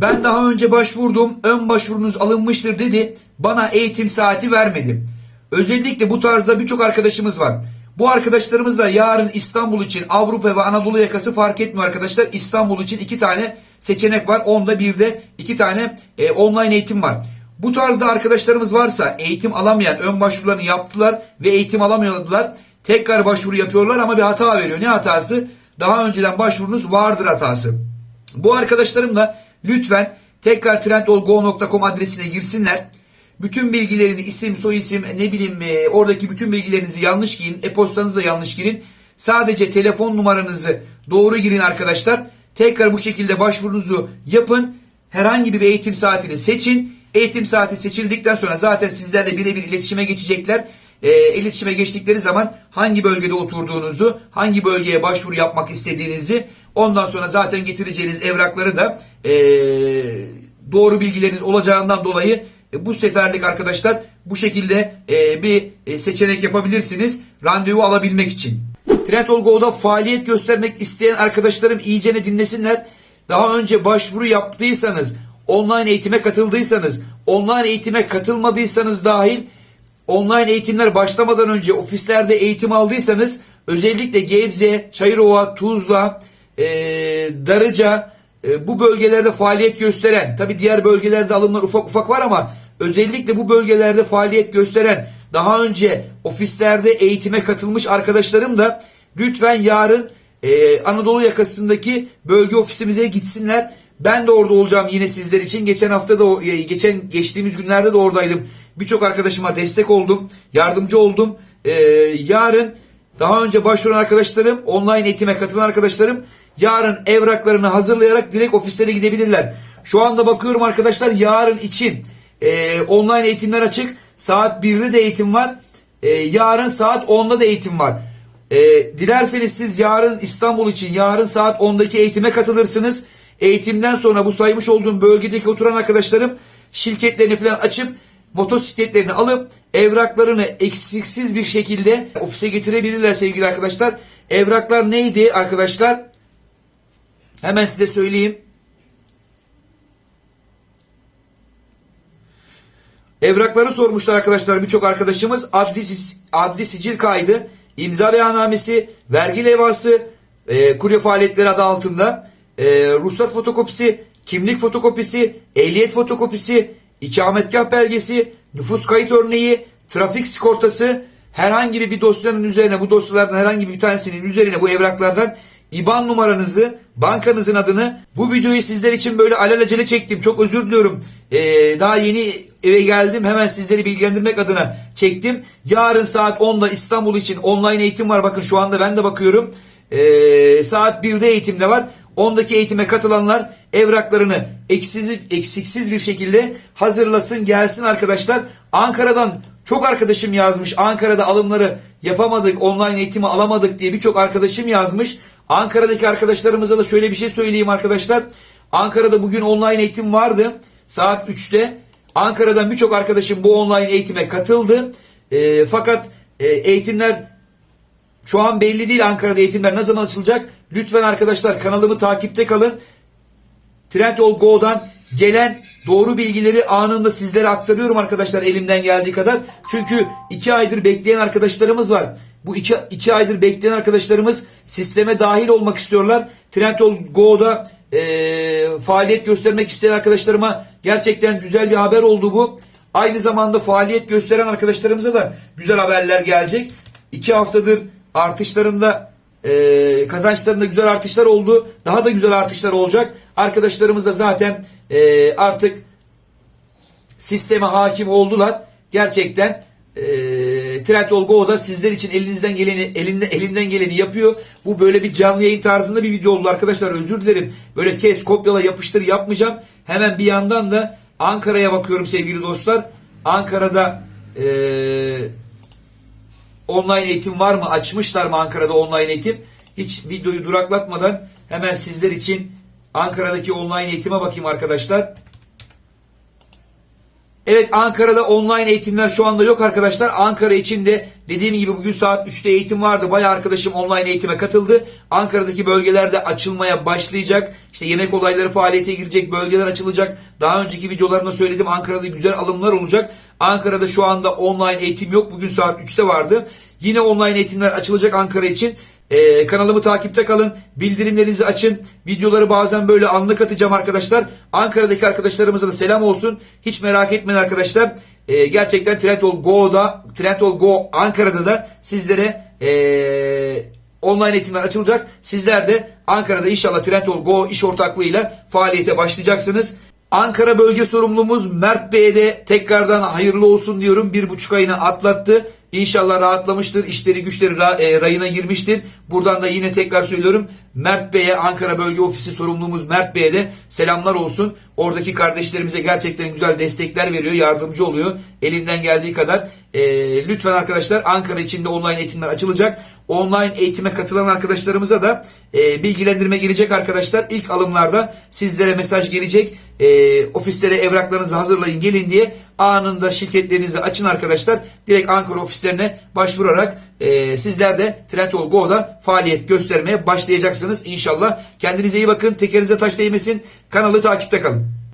Ben daha önce başvurdum, ön başvurunuz alınmıştır dedi. Bana eğitim saati vermedi. Özellikle bu tarzda birçok arkadaşımız var. Bu arkadaşlarımız da yarın İstanbul için Avrupa ve Anadolu yakası fark etmiyor arkadaşlar. İstanbul için iki tane seçenek var. Onda bir de iki tane e, online eğitim var. Bu tarzda arkadaşlarımız varsa eğitim alamayan ön başvurularını yaptılar ve eğitim alamıyorlar. Tekrar başvuru yapıyorlar ama bir hata veriyor. Ne hatası? Daha önceden başvurunuz vardır hatası. Bu arkadaşlarım da lütfen tekrar trendolgo.com adresine girsinler. Bütün bilgilerini isim, soyisim, ne bileyim e, oradaki bütün bilgilerinizi yanlış girin. E-postanızı da yanlış girin. Sadece telefon numaranızı doğru girin arkadaşlar. Tekrar bu şekilde başvurunuzu yapın. Herhangi bir eğitim saatini seçin. Eğitim saati seçildikten sonra zaten sizlerle birebir iletişime geçecekler. E, iletişime geçtikleri zaman hangi bölgede oturduğunuzu, hangi bölgeye başvuru yapmak istediğinizi, ondan sonra zaten getireceğiniz evrakları da e, doğru bilgileriniz olacağından dolayı e, bu seferlik arkadaşlar bu şekilde e, bir e, seçenek yapabilirsiniz randevu alabilmek için. Trendyol Go'da faaliyet göstermek isteyen arkadaşlarım iyicene dinlesinler. Daha önce başvuru yaptıysanız, online eğitime katıldıysanız, online eğitime katılmadıysanız dahil online eğitimler başlamadan önce ofislerde eğitim aldıysanız özellikle Gebze, Çayırova, Tuzla, e, Darıca e, bu bölgelerde faaliyet gösteren tabi diğer bölgelerde alımlar ufak ufak var ama özellikle bu bölgelerde faaliyet gösteren daha önce ofislerde eğitime katılmış arkadaşlarım da lütfen yarın e, Anadolu yakasındaki bölge ofisimize gitsinler. Ben de orada olacağım yine sizler için. Geçen hafta da e, geçen geçtiğimiz günlerde de oradaydım. Birçok arkadaşıma destek oldum, yardımcı oldum. E, yarın daha önce başvuran arkadaşlarım, online eğitime katılan arkadaşlarım yarın evraklarını hazırlayarak direkt ofislere gidebilirler. Şu anda bakıyorum arkadaşlar yarın için e, online eğitimler açık. Saat 1'de de eğitim var. E, yarın saat 10'da da eğitim var. E, dilerseniz siz yarın İstanbul için yarın saat 10'daki eğitime katılırsınız. Eğitimden sonra bu saymış olduğum bölgedeki oturan arkadaşlarım şirketlerini falan açıp motosikletlerini alıp evraklarını eksiksiz bir şekilde ofise getirebilirler sevgili arkadaşlar. Evraklar neydi arkadaşlar? Hemen size söyleyeyim. Evrakları sormuşlar arkadaşlar birçok arkadaşımız. Adli, adli sicil kaydı, imza beyannamesi, vergi levhası, e, kurye faaliyetleri adı altında, e, ruhsat fotokopisi, kimlik fotokopisi, ehliyet fotokopisi, ikametgah belgesi, nüfus kayıt örneği, trafik sigortası, herhangi bir dosyanın üzerine bu dosyalardan herhangi bir tanesinin üzerine bu evraklardan IBAN numaranızı, bankanızın adını bu videoyu sizler için böyle alelacele çektim. Çok özür diliyorum. Ee, daha yeni eve geldim. Hemen sizleri bilgilendirmek adına çektim. Yarın saat 10'da İstanbul için online eğitim var. Bakın şu anda ben de bakıyorum. Ee, saat 1'de eğitim de var. 10'daki eğitime katılanlar evraklarını eksiksiz, eksiksiz bir şekilde hazırlasın gelsin arkadaşlar. Ankara'dan çok arkadaşım yazmış. Ankara'da alımları yapamadık, online eğitimi alamadık diye birçok arkadaşım yazmış. Ankara'daki arkadaşlarımıza da şöyle bir şey söyleyeyim arkadaşlar. Ankara'da bugün online eğitim vardı. Saat 3'te. Ankara'dan birçok arkadaşım bu online eğitime katıldı. E, fakat e, eğitimler şu an belli değil Ankara'da eğitimler ne zaman açılacak. Lütfen arkadaşlar kanalımı takipte kalın. Trendyol Go'dan gelen doğru bilgileri anında sizlere aktarıyorum arkadaşlar elimden geldiği kadar. Çünkü iki aydır bekleyen arkadaşlarımız var. Bu iki, iki aydır bekleyen arkadaşlarımız sisteme dahil olmak istiyorlar. Trendyol Go'da eee, faaliyet göstermek isteyen arkadaşlarıma gerçekten güzel bir haber oldu bu. Aynı zamanda faaliyet gösteren arkadaşlarımıza da güzel haberler gelecek. İki haftadır artışlarında e, kazançlarında güzel artışlar oldu. Daha da güzel artışlar olacak. Arkadaşlarımız da zaten e, artık sisteme hakim oldular. Gerçekten e, Trendyol Go da sizler için elinizden geleni elinde, elinden geleni yapıyor. Bu böyle bir canlı yayın tarzında bir video oldu arkadaşlar. Özür dilerim. Böyle kes, kopyala, yapıştır yapmayacağım. Hemen bir yandan da Ankara'ya bakıyorum sevgili dostlar. Ankara'da eee online eğitim var mı? Açmışlar mı Ankara'da online eğitim? Hiç videoyu duraklatmadan hemen sizler için Ankara'daki online eğitime bakayım arkadaşlar. Evet Ankara'da online eğitimler şu anda yok arkadaşlar. Ankara için de dediğim gibi bugün saat 3'te eğitim vardı. Bayağı arkadaşım online eğitime katıldı. Ankara'daki bölgelerde açılmaya başlayacak. İşte yemek olayları faaliyete girecek. Bölgeler açılacak. Daha önceki videolarımda söyledim. Ankara'da güzel alımlar olacak. Ankara'da şu anda online eğitim yok. Bugün saat 3'te vardı. Yine online eğitimler açılacak Ankara için. Ee, kanalımı takipte kalın. Bildirimlerinizi açın. Videoları bazen böyle anlık atacağım arkadaşlar. Ankara'daki arkadaşlarımıza da selam olsun. Hiç merak etmeyin arkadaşlar. Ee, gerçekten Trendyol Go'da, Trendyol Go Ankara'da da sizlere ee, online eğitimler açılacak. Sizler de Ankara'da inşallah Trendyol Go iş ortaklığıyla faaliyete başlayacaksınız. Ankara bölge sorumlumuz Mert Bey'e de tekrardan hayırlı olsun diyorum. Bir buçuk ayını atlattı. İnşallah rahatlamıştır. İşleri güçleri e, rayına girmiştir. Buradan da yine tekrar söylüyorum. Mert Bey'e Ankara Bölge Ofisi sorumlumuz Mert Bey'e de selamlar olsun. Oradaki kardeşlerimize gerçekten güzel destekler veriyor. Yardımcı oluyor. Elinden geldiği kadar. E, lütfen arkadaşlar Ankara içinde online eğitimler açılacak. Online eğitime katılan arkadaşlarımıza da e, bilgilendirme gelecek arkadaşlar. İlk alımlarda sizlere mesaj gelecek. E, ofislere evraklarınızı hazırlayın gelin diye anında şirketlerinizi açın arkadaşlar. Direkt Ankara ofislerine başvurarak e, sizler de Trendyol Go'da faaliyet göstermeye başlayacaksınız inşallah. Kendinize iyi bakın. Tekerinize taş değmesin. Kanalı takipte kalın.